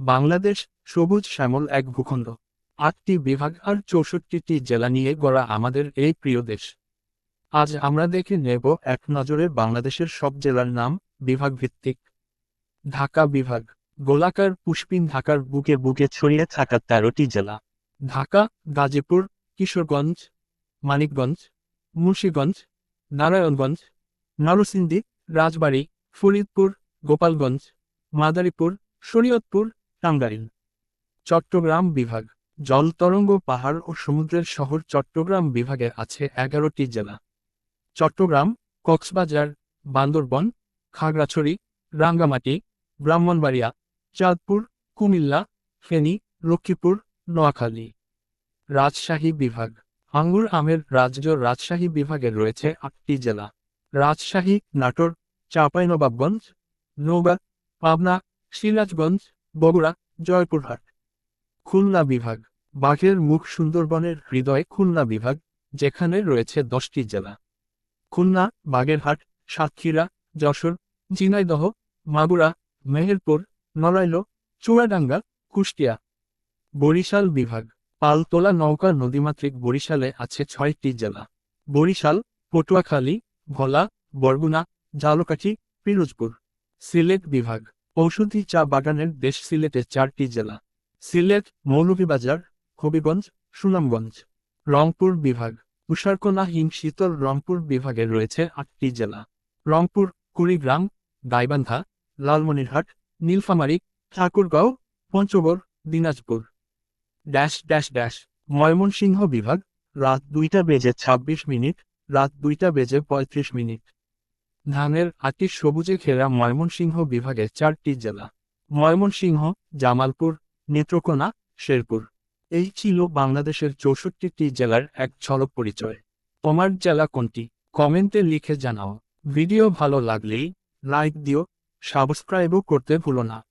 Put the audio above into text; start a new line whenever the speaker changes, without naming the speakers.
বাংলাদেশ সবুজ শ্যামল এক ভূখণ্ড। আটটি বিভাগ আর চৌষট্টিটি জেলা নিয়ে গড়া আমাদের এই প্রিয় দেশ। আজ আমরা দেখে নেব এক নজরে বাংলাদেশের সব জেলার নাম, বিভাগ ভিত্তিক। ঢাকা বিভাগ, গোলাকার পুষ্পিন ঢাকার বুকে বুকে ছড়িয়ে থাকা তেরোটি জেলা। ঢাকা, গাজীপুর, কিশোরগঞ্জ, মানিকগঞ্জ, মুন্সীগঞ্জ, নারায়ণগঞ্জ, নরসিংদী, রাজবাড়ী, ফরিদপুর, গোপালগঞ্জ, মাদারীপুর, শরীয়তপুর টাঙ্গাইল চট্টগ্রাম বিভাগ জলতরঙ্গ পাহাড় ও সমুদ্রের শহর চট্টগ্রাম বিভাগে আছে এগারোটি জেলা। চট্টগ্রাম, কক্সবাজার, বান্দরবন, খাগড়াছড়ি, রাঙ্গামাটি, ব্রাহ্মণবাড়িয়া, চাঁদপুর, কুমিল্লা, ফেনী, লক্ষ্মীপুর, নোয়াখালী। রাজশাহী বিভাগ, আঙ্গুর আমের রাজ্য রাজশাহী বিভাগে রয়েছে আটটি জেলা। রাজশাহী, নাটোর, চাঁপাইনবাবগঞ্জ নৌগা পাবনা, সিরাজগঞ্জ বগুড়া, জয়পুরহাট। খুলনা বিভাগ, বাঘের মুখ সুন্দরবনের হৃদয়ে খুলনা বিভাগ, যেখানে রয়েছে দশটি জেলা। খুলনা, বাগেরহাট, সাতক্ষীরা, যশোর, ঝিনাইদহ, মাগুরা, মেহেরপুর, নড়াইল, চুয়াডাঙ্গা, কুষ্টিয়া। বরিশাল বিভাগ, পালতোলা নৌকা নদীমাতৃক বরিশালে আছে ছয়টি জেলা। বরিশাল, পটুয়াখালী, ভোলা, বরগুনা, জালকাঠি, পিরোজপুর। সিলেট বিভাগ ঔষধি চা বাগানের দেশ সিলেটে চারটি জেলা। সিলেট, মৌলভীবাজার, হবিগঞ্জ, সুনামগঞ্জ। রংপুর বিভাগ। তুষারকোনা হিম শীতল রংপুর বিভাগে রয়েছে আটটি জেলা। Rangpur, Kurigram, Gaibandha, Lalmonirhat, Nilphamari, Thakurgaon, Panchagarh, Dinajpur. Dash dash dash. Mymensingh বিভাগ। রাত দুইটা বেজে ২৬ মিনিট, রাত দুইটা বেজে পঁয়ত্রিশ মিনিট। ধানের আটি সবুজে ঘেরা ময়মনসিংহ বিভাগে চারটি জেলা। ময়মনসিংহ, জামালপুর, নেত্রকোনা, শেরপুর। এই ছিল বাংলাদেশের চৌষট্টিটি জেলার এক ঝলক পরিচয়। তোমার জেলা কোনটি? কমেন্টে লিখে জানাও। ভিডিও ভালো লাগলেই লাইক দিও, সাবস্ক্রাইবও করতে ভুলো না।